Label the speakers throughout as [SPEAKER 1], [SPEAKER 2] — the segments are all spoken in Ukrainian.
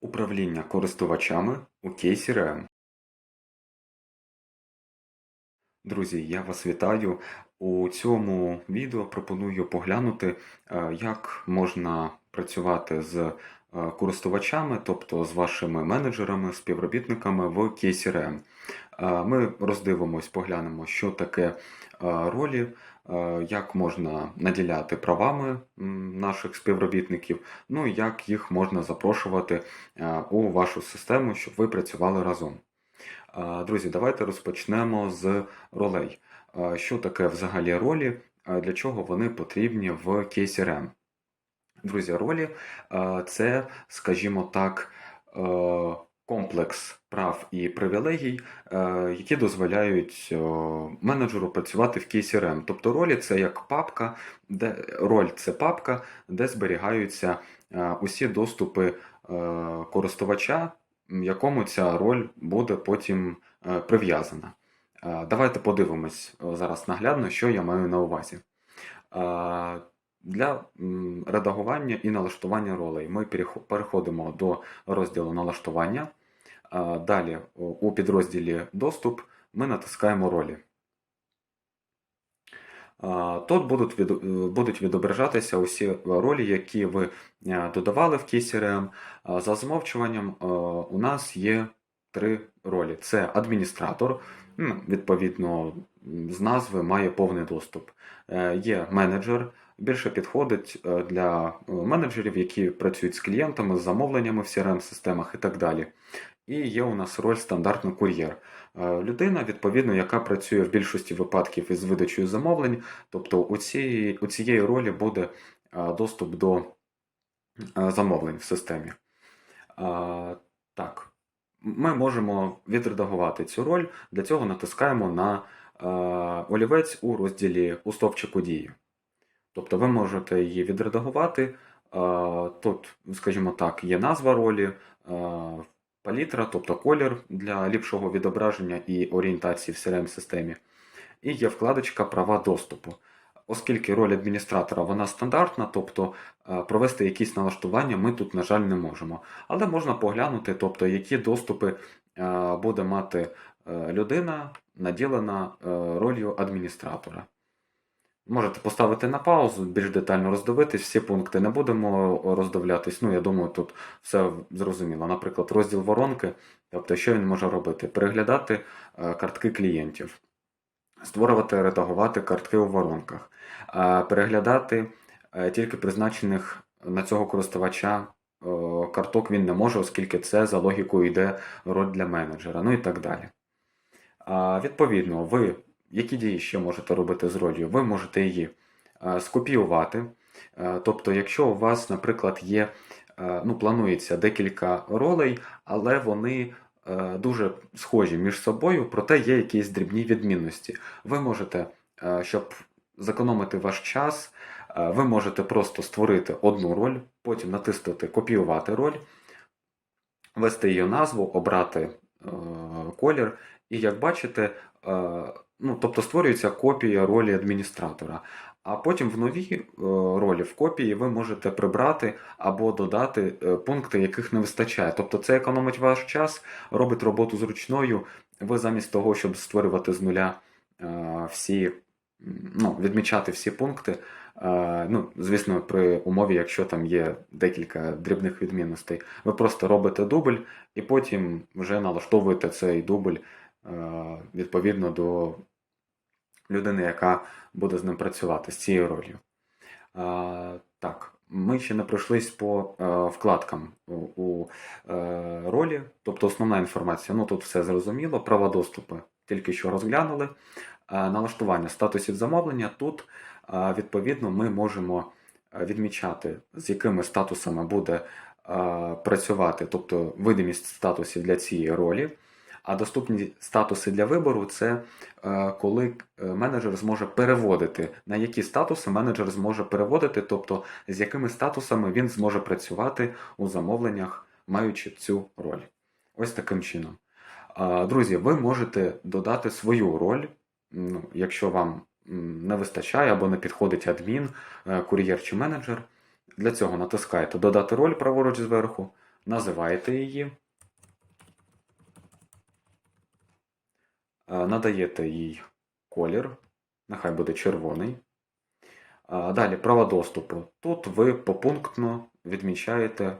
[SPEAKER 1] Управління користувачами у кейсі REM. Друзі, я вас вітаю. У цьому відео пропоную поглянути, е, як можна працювати з е, користувачами, тобто з вашими менеджерами, співробітниками в кейсі. Е, Ми роздивимось, поглянемо, що таке е, ролі, як можна наділяти правами наших співробітників, ну і як їх можна запрошувати е, у вашу систему, щоб ви працювали разом. Е, Друзі, давайте розпочнемо з ролей. Е, Що таке взагалі ролі? е, Для чого вони потрібні в REM? Друзі, ролі е, це, скажімо так, е, комплекс прав і привілегій, е, які дозволяють менеджеру працювати в кейсі REM. Тобто ролі це як папка, де роль це папка, де зберігаються е, усі доступи е, користувача, якому ця роль буде потім прив'язана. Давайте подивимось зараз наглядно, що я маю на увазі. Для редагування і налаштування ролей ми переходимо до розділу налаштування. Е, Далі у- у підрозділі Доступ ми натискаємо ролі. Е, Тут будуть, е, будуть відображатися усі ролі, які ви е, додавали в кейсі REM. Е, За замовчуванням е, у нас є три ролі: це адміністратор, відповідно, з назви має повний доступ. Е, Є менеджер, більше підходить е, для е, менеджерів, які працюють з клієнтами, з замовленнями в CRM-системах і так далі. І є у нас роль стандартний кур'єр. Е, Людина, відповідно, яка працює в більшості випадків із видачею замовлень, тобто у цієї, у цієї ролі буде е, доступ до е, замовлень в системі. Так, ми можемо відредагувати цю роль. Для цього натискаємо на олівець у розділі у стовпчику дії. Тобто ви можете її відредагувати. Тут, скажімо так, є назва ролі, палітра, тобто колір для ліпшого відображення і орієнтації в CRM-системі. І є вкладочка Права доступу. Оскільки роль адміністратора вона стандартна, тобто е, провести якісь налаштування ми тут, на жаль, не можемо. Але можна поглянути, тобто, які доступи е, буде мати е, людина, наділена ролью адміністратора. Можете поставити на паузу, більш детально роздивитись, всі пункти не будемо роздивлятись. Ну, я думаю, тут все зрозуміло. Наприклад, розділ воронки, тобто, що він може робити? Переглядати е, картки клієнтів, створювати, редагувати картки у воронках, е, переглядати е, тільки призначених на цього користувача карток він не може, оскільки це за логікою йде роль для менеджера, ну і так далі. Відповідно, ви які дії ще можете робити з ролью? Ви можете її е, скопіювати. Е, Тобто, якщо у вас, наприклад, є, е, ну, планується декілька ролей, але вони дуже схожі між собою, проте є якісь дрібні відмінності. Ви можете, щоб зекономити ваш час, ви можете просто створити одну роль, потім натиснути Копіювати роль, ввести її назву, обрати колір, і як бачите, е, ну, тобто створюється копія ролі адміністратора. А потім в новій е, ролі в копії ви можете прибрати або додати е, пункти, яких не вистачає. Тобто це економить ваш час, робить роботу зручною. Ви замість того, щоб створювати з нуля е, всі, ну, відмічати всі пункти. е, Ну, звісно, при умові, якщо там є декілька дрібних відмінностей, ви просто робите дубль і потім вже налаштовуєте цей дубль е, відповідно до людини, яка буде з ним працювати, з цією ролью. Так, ми ще не пройшлись по е, вкладкам у, е, ролі, тобто основна інформація, ну тут все зрозуміло, права доступу тільки що розглянули. А, налаштування статусів замовлення. Тут, відповідно, ми можемо е, відмічати, з якими статусами буде працювати, тобто видимість статусів для цієї ролі. А доступні статуси для вибору це е, коли е, менеджер зможе переводити, на які статуси менеджер зможе переводити, тобто з якими статусами він зможе працювати у замовленнях, маючи цю роль. Ось таким чином. Друзі, ви можете додати свою роль, ну, якщо вам не вистачає або не підходить адмін, е, кур'єр чи менеджер. Для цього натискаєте Додати роль праворуч зверху, називаєте її, е, надаєте їй колір, нехай буде червоний. Далі права доступу. Тут ви попунктно відмічаєте е,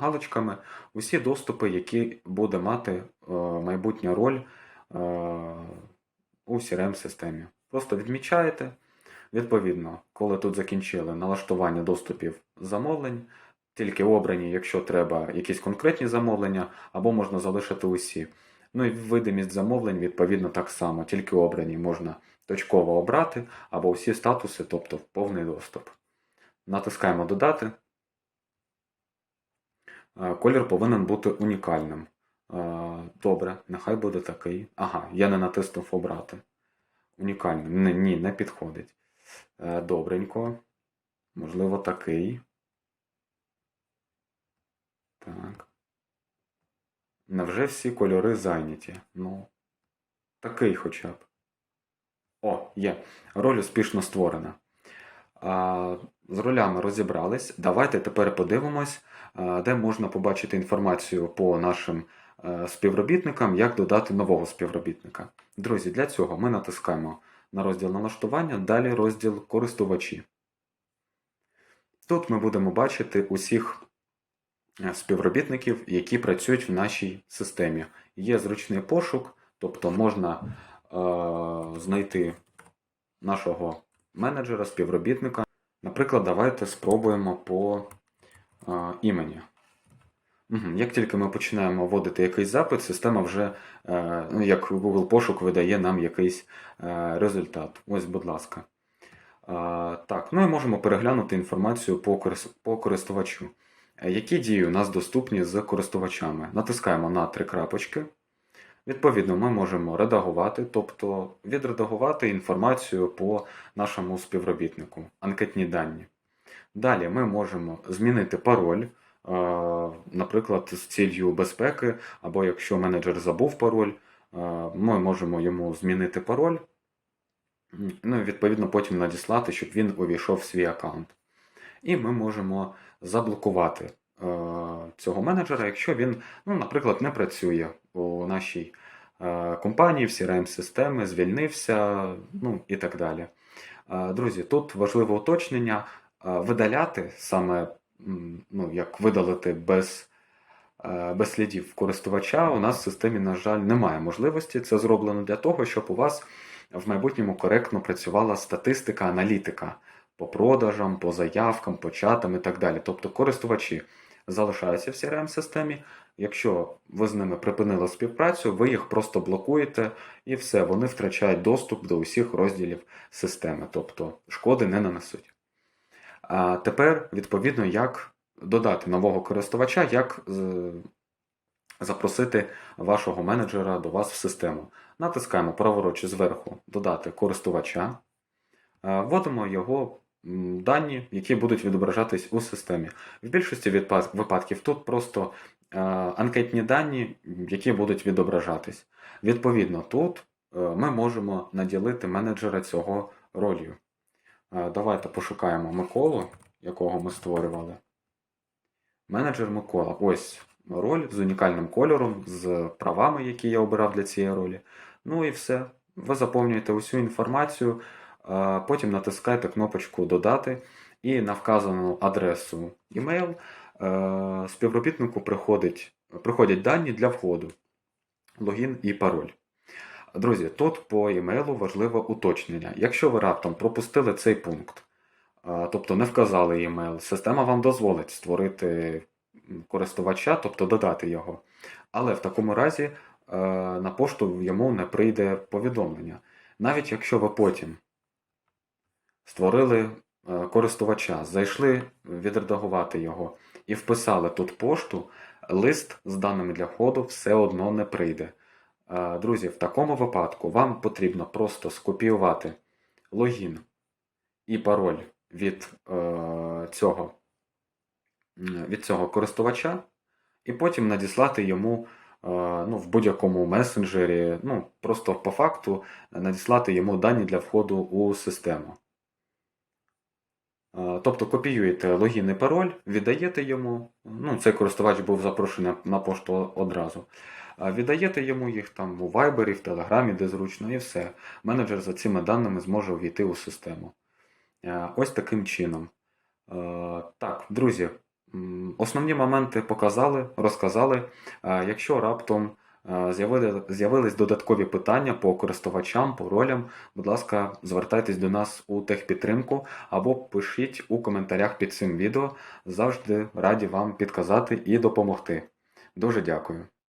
[SPEAKER 1] галочками усі доступи, які буде мати е, майбутня роль у CRM-системі. Просто відмічаєте. Відповідно, коли тут закінчили налаштування доступів замовлень, тільки обрані, якщо треба якісь конкретні замовлення, або можна залишити усі. Ну і видимість замовлень, відповідно, так само, тільки обрані можна точково обрати, або всі статуси, тобто повний доступ. Натискаємо Додати. Е, Колір повинен бути унікальним. Е, Добре, нехай буде такий. Ага, я не натиснув Обрати. Унікальним. Ні, ні, не підходить. Е, Добренько. Можливо, такий. Так. Невже всі кольори зайняті? Ну, такий хоча б. О, є. Роль успішно створена. А, з ролями розібрались. Давайте тепер подивимось, де можна побачити інформацію по нашим е, співробітникам, як додати нового співробітника. Друзі, для цього ми натискаємо на розділ налаштування, далі розділ користувачі. Тут ми будемо бачити усіх е, співробітників, які працюють в нашій системі. Є зручний пошук, тобто можна е, знайти нашого менеджера, співробітника. Наприклад, давайте спробуємо по е, імені. Як тільки ми починаємо вводити якийсь запит, система вже, е, ну, як Google пошук, видає нам якийсь е, результат. Ось, будь ласка. Е, так, ну і можемо переглянути інформацію по, користувачу. Які дії у нас доступні з користувачами? Натискаємо на три крапочки. Відповідно, ми можемо редагувати, тобто відредагувати інформацію по нашому співробітнику, анкетні дані. Далі ми можемо змінити пароль, наприклад, з ціллю безпеки, або якщо менеджер забув пароль, ми можемо йому змінити пароль, ну і відповідно потім надіслати, щоб він увійшов в свій аккаунт. І ми можемо заблокувати цього менеджера, якщо він, ну, наприклад, не працює у нашій компанії, в CRM-системи, звільнився, ну і так далі. Друзі, тут важливе уточнення. Видаляти саме, ну, як видалити без, е, без слідів користувача, у нас в системі, на жаль, немає можливості. Це зроблено для того, щоб у вас в майбутньому коректно працювала статистика, аналітика по продажам, по заявкам, по чатам і так далі. Тобто користувачі залишаються в CRM-системі. Якщо ви з ними припинили співпрацю, ви їх просто блокуєте і все, вони втрачають доступ до усіх розділів системи, тобто шкоди не нанесуть. А тепер, відповідно, як додати нового користувача, як запросити вашого менеджера до вас в систему. Натискаємо праворуч зверху додати користувача, Е, вводимо його дані, які будуть відображатись у системі. В більшості випадків тут просто е, анкетні дані, які будуть відображатись. Відповідно, тут е, ми можемо наділити менеджера цього ролью. Е, Давайте пошукаємо Миколу, якого ми створювали. Менеджер Микола. Ось роль з унікальним кольором, з правами, які я обирав для цієї ролі. Ну і все. Ви заповнюєте усю інформацію, е, потім натискаєте кнопочку Додати і на вказану адресу email е, співробітнику приходять дані для входу, логін і пароль. Друзі, тут по емейлу важливе уточнення. Якщо ви раптом пропустили цей пункт, тобто не вказали емейл, система вам дозволить створити користувача, тобто додати його. Але в такому разі е, на пошту йому не прийде повідомлення. Навіть якщо ви потім створили е, користувача, зайшли відредагувати його і вписали тут пошту, лист з даними для входу все одно не прийде. Друзі, в такому випадку вам потрібно просто скопіювати логін і пароль від е, цього, від цього користувача, і потім надіслати йому е, ну, в будь-якому месенджері, ну, просто по факту надіслати йому дані для входу у систему. Е, Тобто копіюєте логін і пароль, віддаєте йому. Ну, цей користувач був запрошений на пошту одразу. Віддаєте йому їх там у Viber, в Телеграмі, де зручно, і все. Менеджер за цими даними зможе увійти у систему. Е, Ось таким чином. Е, Так, друзі, основні моменти показали, розказали. Е, Якщо раптом з'явились додаткові питання по користувачам, по ролям, будь ласка, звертайтесь до нас у техпідтримку або пишіть у коментарях під цим відео. Завжди раді вам підказати і допомогти. Дуже дякую.